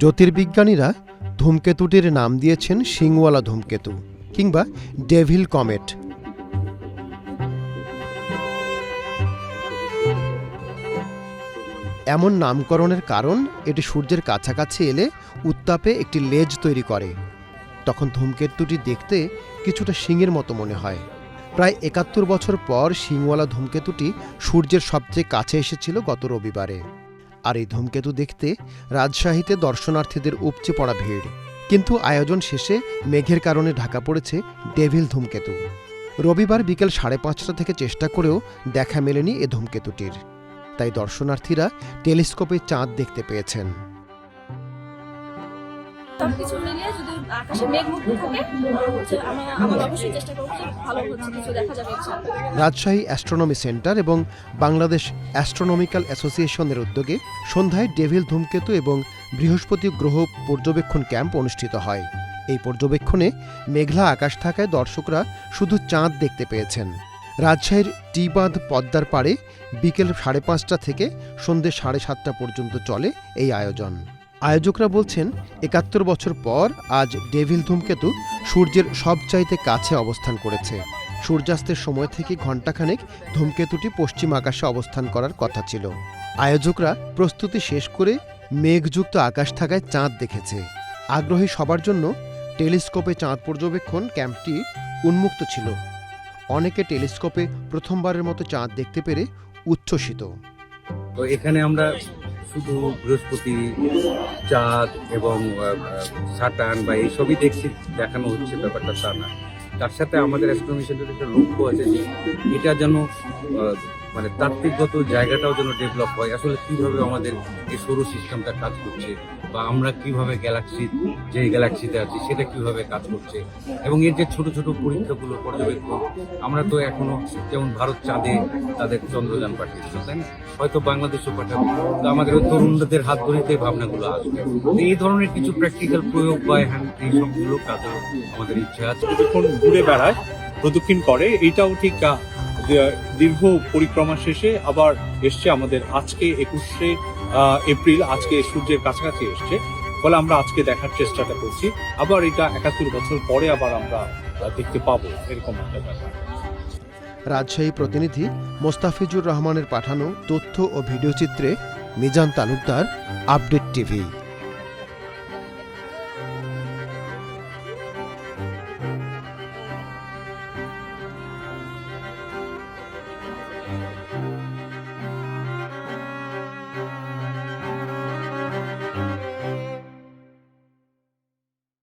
জ্যোতির্বিজ্ঞানীরা ধূমকেতুটির নাম দিয়েছেন সিংওয়ালা ধূমকেতু কিংবা ডেভিল কমেট। এমন নামকরণের কারণ, এটি সূর্যের কাছাকাছি এলে উত্তাপে একটি লেজ তৈরি করে। তখন ধূমকেতুটি দেখতে কিছুটা শিঙের মতো মনে হয়। প্রায় একাত্তর বছর পর শিংওয়ালা ধূমকেতুটি সূর্যের সবচেয়ে কাছে এসেছিল গত রবিবারে। আর এই ধূমকেতু দেখতে রাজশাহীতে দর্শনার্থীদের উপচে পড়া ভিড়। কিন্তু আয়োজন শেষে মেঘের কারণে ঢাকা পড়েছে ডেভিল ধূমকেতু। রবিবার বিকেল সাড়ে পাঁচটা থেকে চেষ্টা করেও দেখা মেলেনি এ ধূমকেতুটির। তাই দর্শনার্থীরা টেলিস্কোপে চাঁদ দেখতে পেয়েছেন। সবকিছু মিলিয়ে যদি রাজশাহী অ্যাস্ট্রোনমি সেন্টার এবং বাংলাদেশ অ্যাস্ট্রোনমিক্যাল অ্যাসোসিয়েশনের উদ্যোগে সন্ধ্যায় ডেভিল ধূমকেতু এবং বৃহস্পতি গ্রহ পর্যবেক্ষণ ক্যাম্প অনুষ্ঠিত হয়। এই পর্যবেক্ষণে মেঘলা আকাশ থাকায় দর্শকরা শুধু চাঁদ দেখতে পেয়েছেন। রাজশাহীর টি বাঁধ পদ্মার পাড়ে বিকেল সাড়ে পাঁচটা থেকে সন্ধ্যে সাড়ে সাতটা পর্যন্ত চলে এই আয়োজন। আয়োজকরা বলছেন, একাত্তর বছর পর আজ ডেভিল ধূমকেতু সূর্যের সবচাইতে কাছে অবস্থান করেছে। সূর্যাস্তের সময় থেকে ঘণ্টাখানেক ধূমকেতুটি পশ্চিম আকাশে অবস্থান করার কথা ছিল। আয়োজকরা প্রস্তুতি শেষ করে মেঘযুক্ত আকাশ থাকায় চাঁদ দেখেছে। আগ্রহী সবার জন্য টেলিস্কোপে চাঁদ পর্যবেক্ষণ ক্যাম্পটি উন্মুক্ত ছিল। অনেকে টেলিস্কোপে প্রথমবারের মতো চাঁদ দেখতে পেরে উচ্ছ্বসিত। এখানে আমরা শুধু বৃহস্পতি চাঁদ এবং সাটান বা এইসবই দেখছি, দেখানো হচ্ছে ব্যাপারটা তা না। তার সাথে আমাদের অ্যাস্ট্রোনমি সেন্টারের একটা লক্ষ্য আছে যে এটা যেন মানে তাত্ত্বিকগত জায়গাটাও যেন ডেভেলপ হয়। আসলে কীভাবে আমাদের এই সৌর সিস্টেমটা কাজ করছে বা আমরা কীভাবে গ্যালাক্সি যে গ্যালাক্সিতে আছি, সেটা কীভাবে কাজ করছে? এবং এর যে ছোট ছোট পরীক্ষাগুলো পর্যবেক্ষণ, আমরা তো এখনও যেমন ভারত চাঁদে তাদের চন্দ্রযান পাঠিয়েছে তাই না? হয়তো বাংলাদেশও পাঠাবে। তো আমাদের তরুণদের হাত ধরেতে ভাবনাগুলো আসবে। এই ধরনের কিছু প্র্যাকটিক্যাল প্রয়োগ বা এই সবগুলো কাজের আমাদের ইচ্ছা আছে। কিছুক্ষণ ঘুরে বেড়ায়, প্রদক্ষিণ করে এটাও ঠিক দীর্ঘ পরিক্রমা শেষে আবার এসছে আমাদের আজকে একুশে এপ্রিল আজকে সূর্যের কাছাকাছি এসছে। ফলে আমরা আজকে দেখার চেষ্টাটা করছি। আবার এটা একাত্তর বছর পরে আবার আমরা দেখতে পাবো এরকম একটা ব্যাপার। রাজশাহী প্রতিনিধি মোস্তাফিজুর রহমানের পাঠানো তথ্য ও ভিডিও চিত্রে মিজান তালুকদার, আপডেট টিভি।